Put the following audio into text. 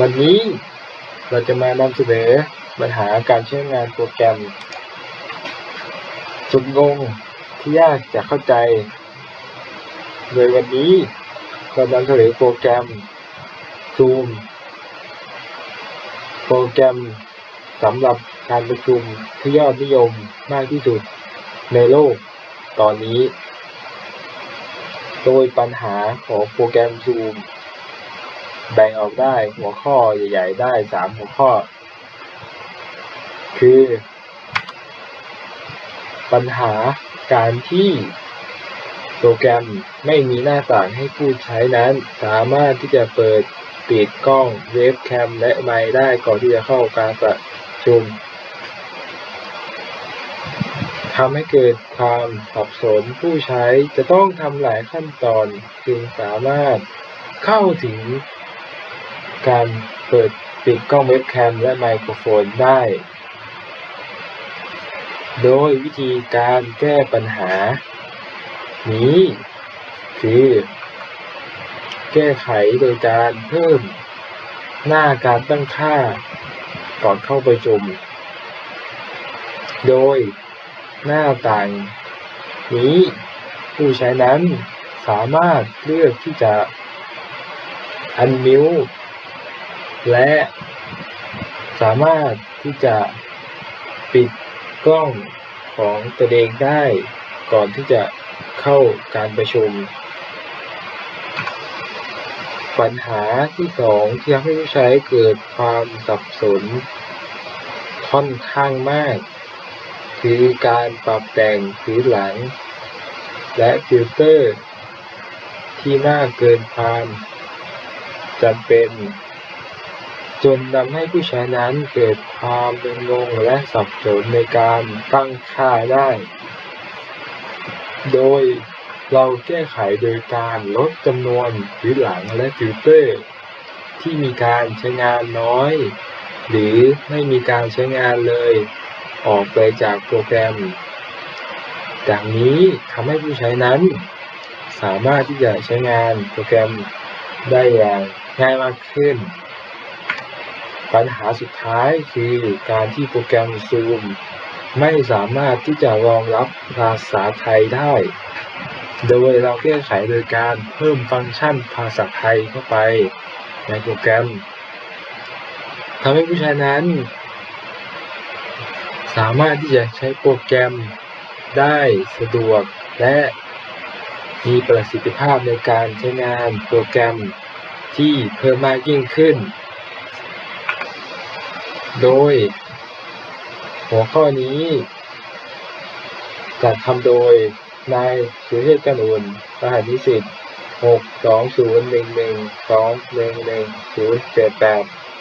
วันนี้เราจะมานำเสนอปัญหาการใช้งานโปรแกรมสุดงงที่ยากจะเข้าใจ โดยวันนี้เรานำเสนอโปรแกรม Zoom โปรแกรมสำหรับการประชุมที่ยอดนิยมมากที่สุดในโลกตอนนี้ โดยปัญหาของโปรแกรม Zoom แบ่งออกได้หัวข้อใหญ่ๆได้สามหัวข้อ คือ ปัญหาการที่โปรแกรมไม่มีหน้าต่างให้ผู้ใช้นั้น สามารถที่จะเปิดปิดกล้องเวบแคมและไมค์ได้ก่อนที่จะเข้าการประชุมทำให้เกิดความสับสนผู้ใช้จะต้องทำหลายขั้นตอนจึงสามารถเข้าถึง การเปิดปิดกล้องเว็บแคมและไมโครโฟนได้ โดยวิธีการแก้ปัญหา นี้คือ แก้ไขโดยการเพิ่มหน้าการตั้งค่าก่อนเข้าประชุม โดยหน้าต่างนี้ผู้ใช้นั้นสามารถเลือกที่จะอันมิว และสามารถที่จะปิดกล้องของตัวเองได้ก่อนที่จะเข้าการประชุม ปัญหาที่สองที่ทำให้ผู้ใช้เกิดความสับสนค่อนข้างมาก คือการปรับแต่งพื้นหลัง และฟิลเตอร์ ที่มากเกินความจำเป็น จนทำให้ผู้ใช้นั้นเกิดความเป็นงงและสับสนในการตั้งค่าได้ โดยเราแก้ไขโดยการลดจำนวนพื้นหลังและฟิลเตอร์ ที่มีการใช้งานน้อย หรือไม่มีการใช้งานเลย ออกไปจากโปรแกรม จากนี้ทำให้ผู้ใช้นั้น สามารถที่จะใช้งานโปรแกรมได้อย่างง่ายมากขึ้น ปัญหาสุดท้ายคือการที่โปรแกรม Zoom ไม่สามารถที่จะรองรับภาษาไทยได้ โดยเราแก้ไขโดยการเพิ่มฟังก์ชันภาษาไทยเข้าไปในโปรแกรมทำให้ผู้ใช้นั้น สามารถที่จะใช้โปรแกรมได้สะดวกและมีประสิทธิภาพในการใช้งานโปรแกรมที่เพิ่มมากยิ่งขึ้น โดย หัวข้อนี้จัดทำโดยนายสุเทพกันอุ่นรหัสนิสิต6 2 0 1 1 2 1 1 0 7 8